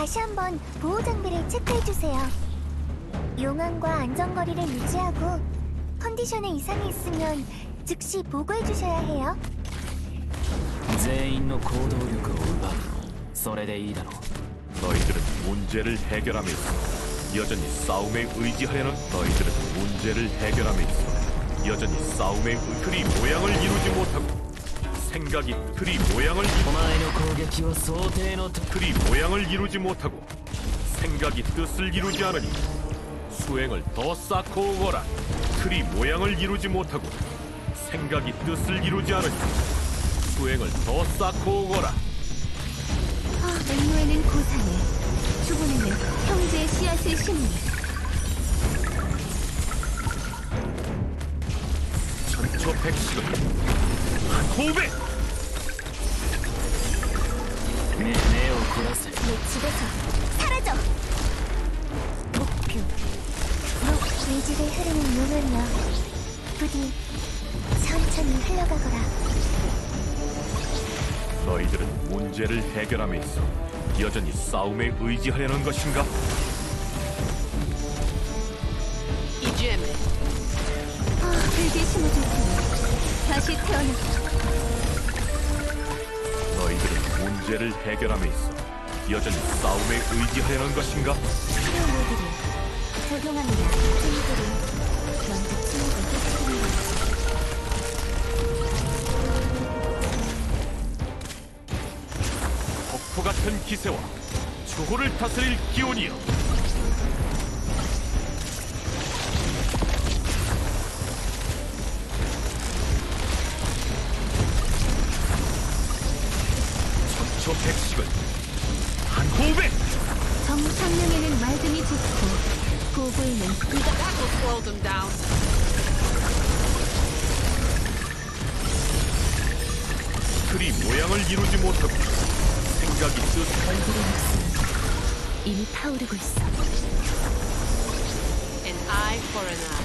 다시 한번 보호 장비를 체크해 주세요. 용암과 안전거리를 유지하고 컨디션에 이상이 있으면 즉시 보고해 주셔야 해요. 全員の行動力を奪うそれでいいだろう 너희들은 문제를 해결함에 있어 여전히 싸움에 의지하려는 너희들은 문제를 해결함에 있어 여전히 싸움의 의- 틀이 모양을 이루지 못하고 생각이 틀이 모양을 틀이 모양을 이루지 못하고 생각이 뜻을 이루지 않으니 수행을 더 쌓고 오거라. 틀이 모양을 이루지 못하고 생각이 뜻을 이루지 않으니 수행을 더 쌓고 오거라. 아, 앵무에는 고상해. 주부에는 형제의 씨앗을 심니. 전초 백식은 고백! 내, 내 집에서 사라져! 목표 목 의지를 흐르는 눈은요 부디 천천히 흘러가거라 너희들은 문제를 해결함에 있어 여전히 싸움에 의지하려는 것인가? 이쯤에 다시 태어나 너희들은 문제를 해결함에 있어 여전히 싸움에 의지하려는 것인가? 치료 모드를 적용합니다 친구들이 먼저 치료를 계속합니다 폭포 같은 기세와 주호를 다스릴 기운이여 천초백식은 한 호흡에 정상명에는 맑음이 좋고 고고에는 이가 That will slow them down. 틀이 모양을 이루지 못하고 생각이 뜻 얼굴의 목숨은 이미 타오르고 있어 An eye for an eye.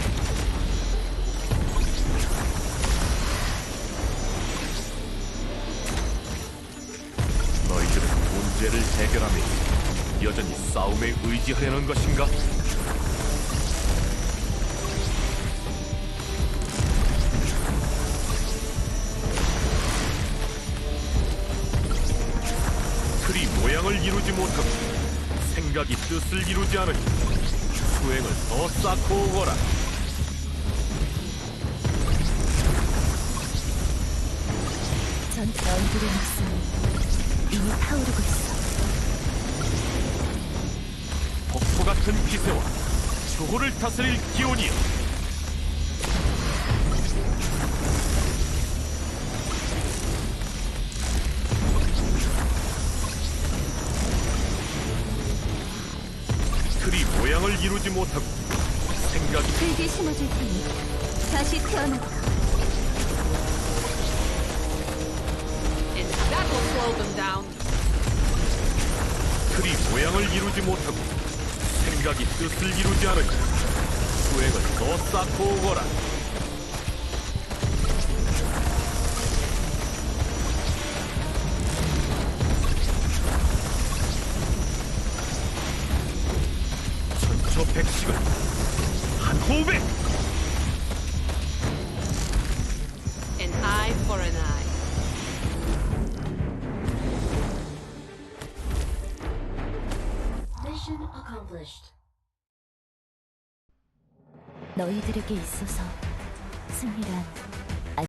문제를 있어 여전히 싸움에 의지하려는 것인가? 틀이 모양을 이루지 못하고 생각이 뜻을 이루지 않으니 수행을 더 쌓고 오거라 전 얼굴의 목숨은 이미 타오르고 있어 같은 기세와 주호를 다스릴 기운이여 틀이 모양을 이루지 못하고 생각이 불길 심어줄 테니 다시 태어나거라 And that will slow them down. 틀이 모양을 이루지 못하고 생각이 뜻을 이루지 않으니 수행을 더 쌓고 오거라. 천초 백식은 한 호흡에 Mission accomplished. 너희들에게 있어서 승리란